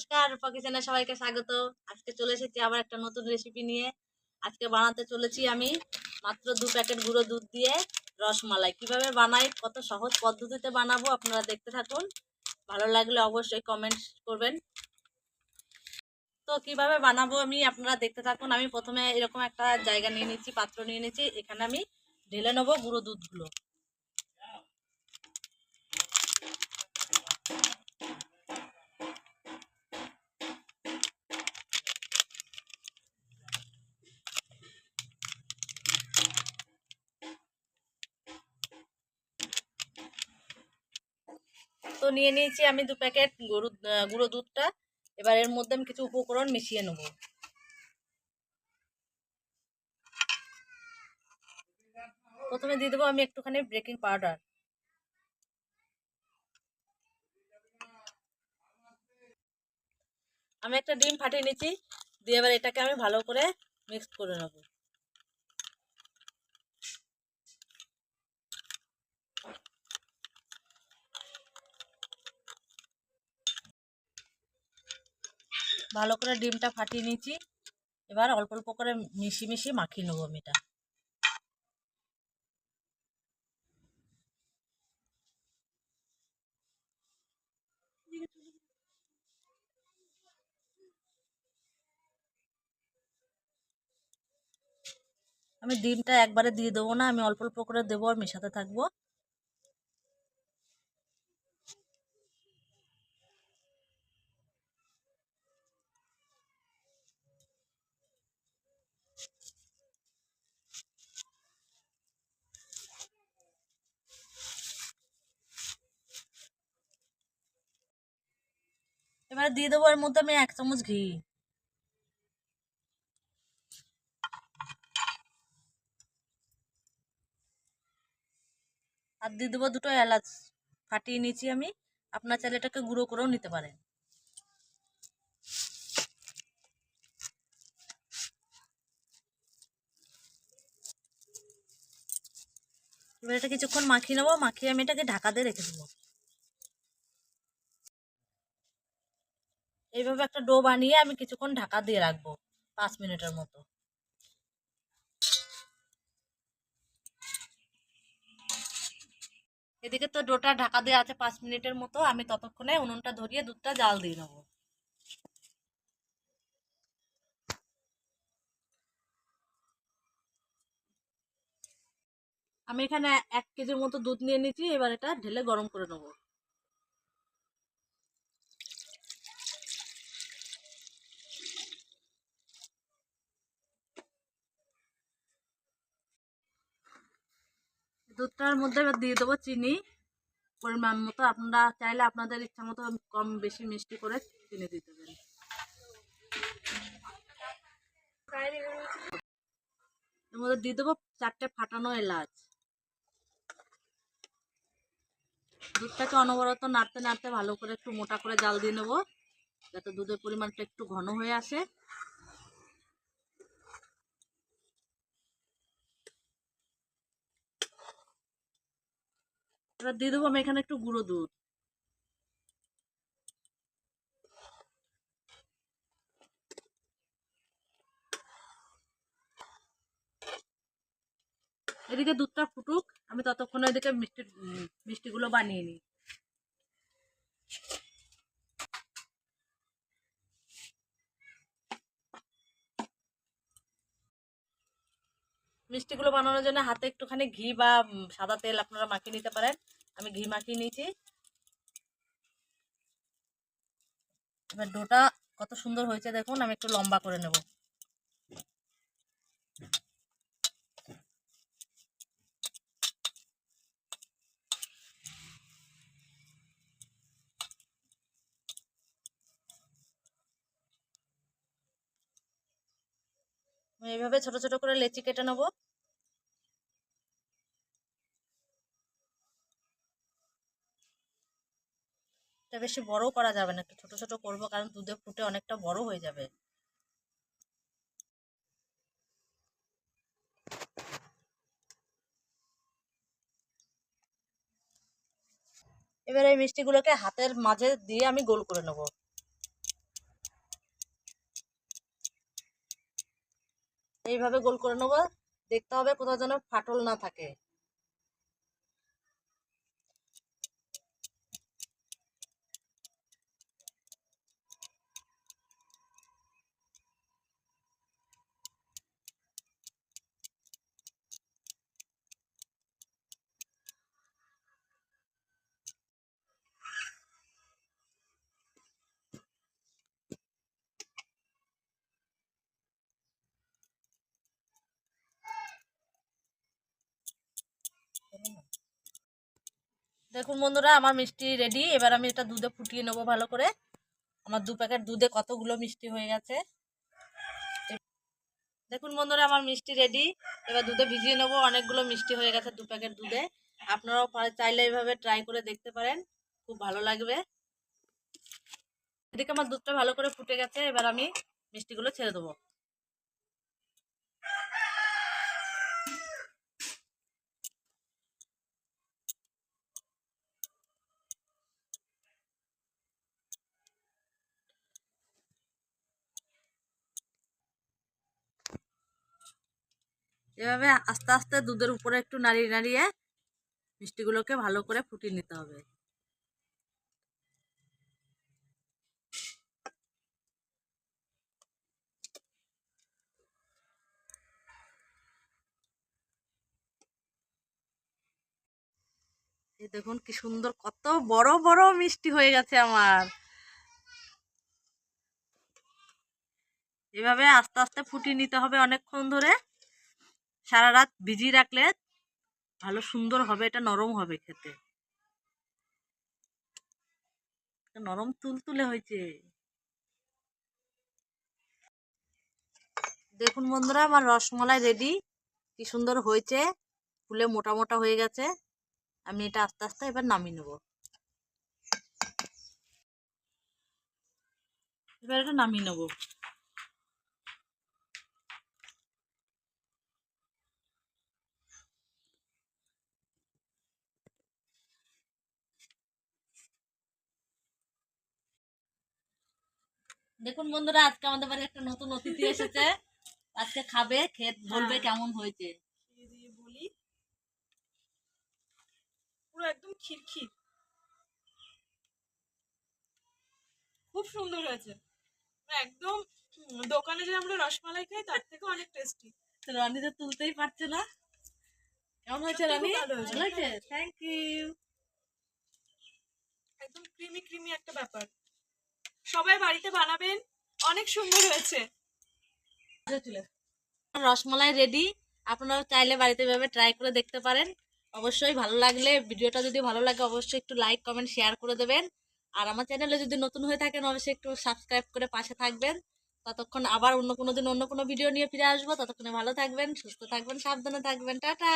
নমস্কার, রূপা সবাইকে স্বাগত। আজকে চলে এসেছি আবার একটা নতুন রেসিপি নিয়ে। আজকে বানাতে চলেছি আমি মাত্র দু প্যাকেট গুঁড়ো দুধ দিয়ে রসমালাই। কীভাবে বানাই, কত সহজ পদ্ধতিতে বানাবো, আপনারা দেখতে থাকুন। ভালো লাগলে অবশ্যই কমেন্ট করবেন। তো কীভাবে বানাবো আমি, আপনারা দেখতে থাকুন। আমি প্রথমে এরকম একটা জায়গা নিয়ে নিচ্ছি, পাত্র নিয়ে নিচ্ছি। এখানে আমি ঢেলে নেব গুঁড়ো দুধগুলো। নিয়ে নিয়েছি, আমি দু প্যাকেট গরু গুঁড়ো দুধটা। এবার এর মধ্যে আমি কিছু উপকরণ মিশিয়ে নেব। প্রথমে দিয়ে দেবো আমি একটুখানি বেকিং পাউডার আমি একটা ডিম ফাটিয়ে নিচ্ছি, দিয়ে এবার এটাকে আমি ভালো করে মিক্সড করে নেব। ভালো করে ডিমটা ফাটিয়ে নিয়েছি। এবার অল্প অল্প করে মিশিয়ে মিশিয়ে মাখিয়ে নেব আমি এটা। আমি ডিমটা একবারে দিয়ে দেবো না, আমি অল্প অল্প করে দেবো আর মেশাতে থাকব। এবারে দিয়ে দেবো মধ্যে আমি এক চামচ ঘি। আর দিয়ে দেবো দুটো এলাচ। ফাটিয়ে নিয়েছি আমি। আপনার চাইলে এটাকে গুঁড়ো করেও নিতে পারেন। এবার এটা কিছুক্ষণ মাখিয়ে নেব। মাখিয়ে আমি এটাকে ঢাকা দিয়ে রেখে দেবো। এইভাবে একটা ডো বানিয়ে আমি কিছুক্ষণ ঢাকা দিয়ে রাখব, পাঁচ মিনিটের মতো। এদিকে তো ডোটা ঢাকা দেওয়া আছে পাঁচ মিনিটের মতো, আমি ততক্ষণে উনুনটা ধরিয়ে দুধটা জাল দিয়ে নেব। আমি এখানে এক কেজির মতো দুধ নিয়ে নিয়েছি, এবার এটা ঢেলে গরম করে নেব। দুধটার মধ্যে এবার দিয়ে দেবো চিনি। পরিমাণ মতো আপনারা চাইলে আপনাদের ইচ্ছা মতো কম বেশি মিষ্টি করে চিনি দিতে পারেন। এর মধ্যে দিয়ে দেবো চারটে ফাটানো এলাচ। দুধটাকে অনবরত নাড়তে নাড়তে ভালো করে একটু মোটা করে জাল দিয়ে নেব, যাতে দুধের পরিমাণটা একটু ঘন হয়ে আসে। এবার দিয়ে দেবো, আমি এখানে একটু গুঁড়ো দুধ। এদিকে দুধটা ফুটুক, আমি ততক্ষণে এদিকে মিষ্টি, মিষ্টিগুলো বানিয়ে নিই। মিষ্টিগুলো বানানোর জন্য হাতে একটুখানি ঘি বা সাদা তেল আপনারা মাখিয়ে নিতে পারেন। আমি ঘি মাখিয়ে নিয়েছি। এবার ডোটা কত সুন্দর হয়েছে দেখুন, আমি একটু লম্বা করে নেব। এইভাবে ছোট ছোট করে লেচি কেটে নেব। এটা বেশি বড় করা যাবে না, একটু ছোট ছোট করব, কারণ দুধে ফুটে অনেকটা বড় হয়ে যাবে। এবার এই মিষ্টিগুলোকে হাতের মাঝে দিয়ে আমি গোল করে নেব। এইভাবে গোল করে নেব। দেখতে হবে কোথাও যেন ফাটল না থাকে। দেখুন বন্ধুরা, আমার মিষ্টি রেডি এবার আমি এটা দুধে ফুটিয়ে নেব ভালো করে। আমার দু প্যাকেট দুধে কতগুলো মিষ্টি হয়ে গেছে। দেখুন বন্ধুরা, আমার মিষ্টি রেডি এবার দুধে ভিজিয়ে নেব। অনেকগুলো মিষ্টি হয়ে গেছে দু প্যাকেট দুধে। আপনারাও চাইলে এইভাবে ট্রাই করে দেখতে পারেন। খুব ভালো লাগবে। এদিকে আমার দুধটা ভালো করে ফুটে গেছে। এবার আমি মিষ্টিগুলো ছেড়ে দেবো। এভাবে আস্তে আস্তে দুধের উপরে একটু নাড়িয়ে নাড়িয়ে মিষ্টিগুলোকে ভালো করে ফুটিয়ে নিতে হবে। এই দেখুন কি সুন্দর, কত বড় বড় মিষ্টি হয়ে গেছে আমার। এভাবে আস্তে আস্তে ফুটিয়ে নিতে হবে অনেকক্ষণ ধরে। সারা রাত ভিজিয়ে রাখলে ভালো সুন্দর হবে, এটা নরম হবে খেতে। নরম তুলতুলে হয়েছে। দেখুন বন্ধুরা, আমার রসমলাই রেডি কি সুন্দর হয়েছে। ফুলে মোটা মোটা হয়ে গেছে। আমি এটা আস্তে আস্তে এবার নামিয়ে নেব। এবার এটা নামিয়ে নেব। দেখুন বন্ধুরা আজকে আমাদের বাড়ি একটা নতুন অতিথি এসেছে। আজকে খাবে খেত বলবে কেমন হয়েছে। বলি। পুরো একদম খিরখির। খুব সুন্দর হয়েছে। একদম দোকানে যে আমরা রসমালাই খাই তার থেকে অনেক টেস্টি রানী তো তুলতেই পারছে না। কেমন হয়েছে রানী। ভালো হয়েছে। থ্যাংক ইউ একদম ক্রিমি ক্রিমি একটা ব্যাপার। সবাই বাড়িতে বানাবেন। অনেক সুন্দর হয়েছে। রসমালাই রেডি আপনারা চাইলে বাড়িতে এভাবে ট্রাই করে দেখতে পারেন। অবশ্যই ভালো লাগলে, ভিডিওটা যদি ভালো লাগে অবশ্যই একটু লাইক কমেন্ট শেয়ার করে দেবেন। আর আমার চ্যানেলে যদি নতুন হয়ে থাকেন, অবশ্যই একটু সাবস্ক্রাইব করে পাশে থাকবেন। ততক্ষণ আবার অন্য কোনো দিন অন্য কোনো ভিডিও নিয়ে ফিরে আসব। ততক্ষণে ভালো থাকবেন, সুস্থ থাকবেন, সাবধানে থাকবেন। টাটা!